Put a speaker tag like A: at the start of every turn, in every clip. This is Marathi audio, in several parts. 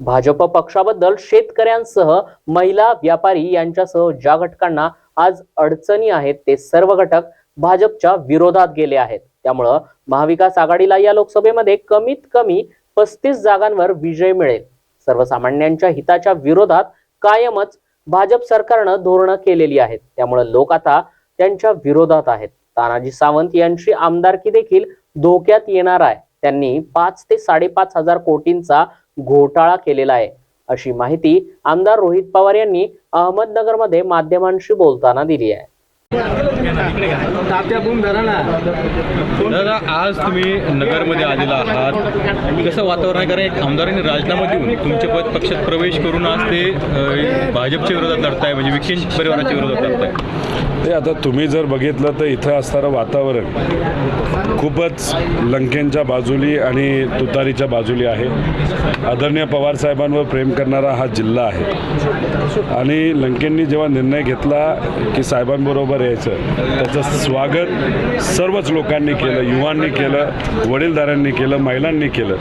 A: भाजप पक्षाबद्दल शेतकऱ्यांसह महिला व्यापारी यांच्यासह ज्या घटकांना आज अडचणी आहेत ते सर्व घटक भाजपच्या विरोधात गेले आहेत. त्यामुळं महाविकास आघाडीला या लोकसभेमध्ये कमीत कमी पस्तीस जागांवर विजय मिळेल. सर्वसामान्यांच्या हिताच्या विरोधात कायमच भाजप सरकारनं धोरणं केलेली आहेत. त्यामुळे लोक आता त्यांच्या विरोधात आहेत. तानाजी सावंत यांची आमदारकी देखील धोक्यात येणार आहे. त्यांनी पाच ते साडेपाच हजार कोटींचा घोटाळा केलेला आहे. अशी माहिती आमदार रोहित पवार यांनी अहमदनगरमध्ये माध्यमांशी बोलताना दिली आहे.
B: तात्या बुम धरा ना.
C: दादा आज तुम्ही नगरमध्ये आलेला आहात. कसं वातावरण आहे? कारण एक आमदारांनी राजीनामा देऊन तुमचे पद पक्षात प्रवेश करून आज ते भाजपच्या विरोधात लढताय म्हणजे विखेन परिवाराच्या विरोधात लढताय.
D: ते आता तुम्ही जर बघितलं तर इथं असणारं वातावरण खूपच लंकेंच्या बाजूली आणि तुतारीच्या बाजूली आहे. आदरणीय पवारसाहेबांवर प्रेम करणारा हा जिल्हा आहे. आणि लंकेंनी जेव्हा निर्णय घेतला की साहेबांबरोबर यायचं त्याचं स्वागत सर्वच लोकांनी केलं युवांनी केलं वडीलधाऱ्यांनी केलं महिलांनी केलं.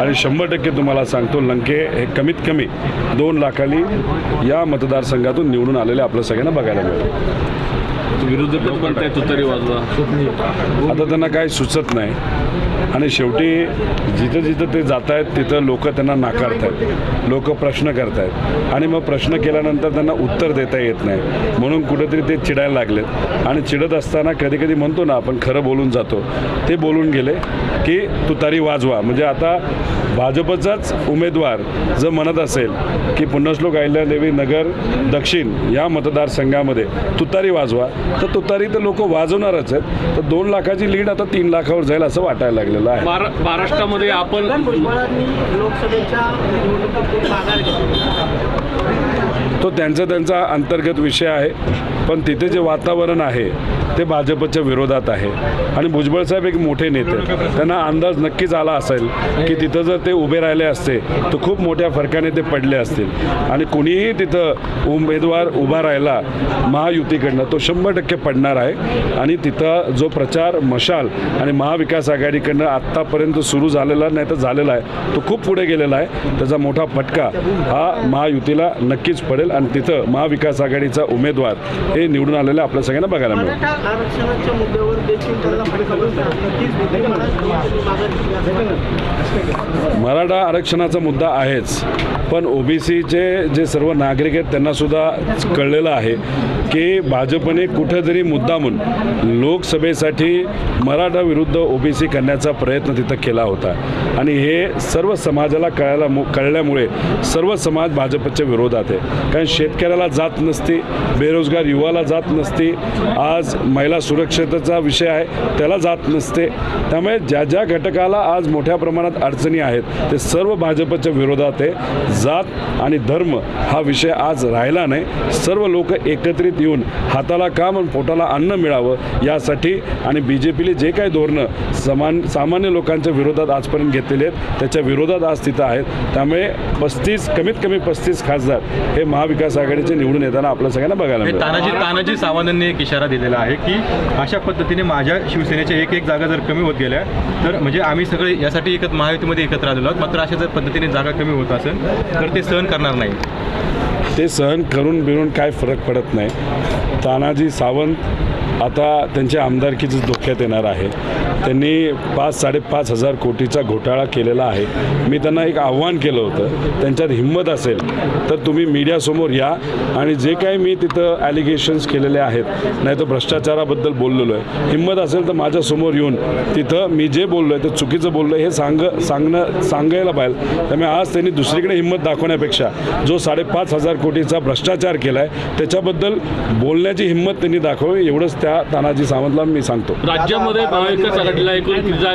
D: आणि शंभर टक्के तुम्हाला सांगतो लंके हे कमीत कमी दोन लाखाली या मतदारसंघातून निवडून आलेले आपल्या सगळ्यांना बघायला मिळतं.
C: विरोधक म्हणताय तुतारी वाजवा.
D: आता त्यांना काही सुचत नाही. आणि शेवटी जिथं जिथं ते जात आहेत तिथं लोक त्यांना नाकारत आहेत लोक प्रश्न करत आहेत आणि मग प्रश्न केल्यानंतर त्यांना उत्तर देता येत नाही. म्हणून कुठेतरी ते चिडायला लागलेत. आणि चिडत असताना कधी कधी म्हणतो ना आपण खरं बोलून जातो. ते बोलून गेले की तुतारी वाजवा. म्हणजे आता भाजपचाच उमेदवार जर म्हणत असेल की पुण्यश्लोक अहिल्यादेवी नगर दक्षिण या मतदारसंघामध्ये तुतारी वाजवा तर तुतारी तर लोक वाजवणारच आहेत. तर दोन लाखाची लीड आता तीन लाखावर जाईल असं वाटायला लागलेलं आहे.
C: महाराष्ट्रामध्ये आपण
B: लोकसभेच्या
D: तो त्यांचा त्यांचा अंतर्गत विषय आहे. पण तिथे जे वातावरण आहे ते भाजपच्या विरोधात आहे. आणि भुजबळ साहेब एक मोठे नेते त्यांना अंदाज नक्कीच आला असेल की तिथं जर ते उभे राहिले असते तर खूप मोठ्या फरकाने ते पडले असतील. आणि कुणीही तिथं उमेदवार उभा राहिला महायुतीकडनं तो शंभर टक्के पडणार आहे. आणि तिथं जो प्रचार मशाल आणि महाविकास आघाडीकडनं आत्तापर्यंत सुरू झालेला नाही तर झालेला आहे तो खूप पुढे गेलेला आहे. त्याचा मोठा फटका हा महायुतीला नक्कीच पडेल. आणि तिथं महाविकास आघाडीचा उमेदवार हे निवडून आलेलं आपल्या सगळ्यांना बघायला मिळेल.
B: मराठा
D: आरक्षणाचा मुद्दा आहेच पण ओबीसीचे जे सर्व नागरिक आहेत त्यांना सुद्धा कळलेलं आहे की भाजपने कुठेतरी मुद्दामून लोकसभेसाठी मराठा विरुद्ध ओबीसी करण्याचा प्रयत्न तिथं केला होता. आणि हे सर्व समाजाला कळायला कळल्यामुळे सर्व समाज भाजपच्या विरोधात आहे. कारण शेतकऱ्याला जात नसती बेरोजगार युवाला जात नसती. आज महिला सुरक्षतेचा विषय आहे त्याला जात नसते. त्यामुळे ज्या ज्या घटकाला आज मोठ्या प्रमाणात अडचणी आहेत ते सर्व भाजपच्या विरोधात आहे. जात आणि धर्म हा विषय आज राहिला नाही. सर्व लोक एकत्रित येऊन हाताला काम आणि पोटाला अन्न मिळावं यासाठी आणि बी जे पीले जे काही धोरणं समान सामान्य लोकांच्या विरोधात आजपर्यंत घेतलेले आहेत त्याच्या विरोधात आज तिथं आहेत. त्यामुळे पस्तीस कमीत कमी पस्तीस खासदार हे महा महाविकास आघाडीचे निवडून येताना आपल्या सगळ्यांना बघायला मिळेल.
C: तानाजी तानाजी सावंतांनी एक इशारा दिलेला आहे की अशा पद्धतीने माझ्या शिवसेनेच्या एक एक जागा जर कमी होत गेल्या तर म्हणजे आम्ही सगळे यासाठी एकत्र महायुतीमध्ये एकत्र आलेलो आहोत मात्र अशा जर पद्धतीने जागा कमी होत असेल तर ते सहन करणार नाही.
D: ते सहन करून बिरून काय फरक पडत नाही. तानाजी सावंत आता त्यांच्या आमदारकीच धोक्यात येणार आहे. त्यांनी पाच साडेपाच हजार कोटीचा घोटाळा केलेला आहे. मी त्यांना एक आव्हान केलं होतं. त्यांच्यात हिंमत असेल तर तुम्ही मीडियासमोर या आणि जे काही मी तिथं ॲलिगेशन्स केलेले आहेत नाही तर भ्रष्टाचाराबद्दल बोललेलो आहे हिंमत असेल तर माझ्यासमोर येऊन तिथं मी जे बोललो आहे ते चुकीचं बोललो आहे हे सांग सांगणं सांगायला पाहिजे त्यामुळे आज त्यांनी दुसरीकडे हिंमत दाखवण्यापेक्षा जो साडेपाच हजार कोटीचा भ्रष्टाचार केला आहे त्याच्याबद्दल बोलण्याची हिंमत त्यांनी दाखवावी एवढंच त्या तानाजी सावंतला मी सांगतो.
E: राज्यामध्ये महाविकास आघाडीला एकूण किती जागा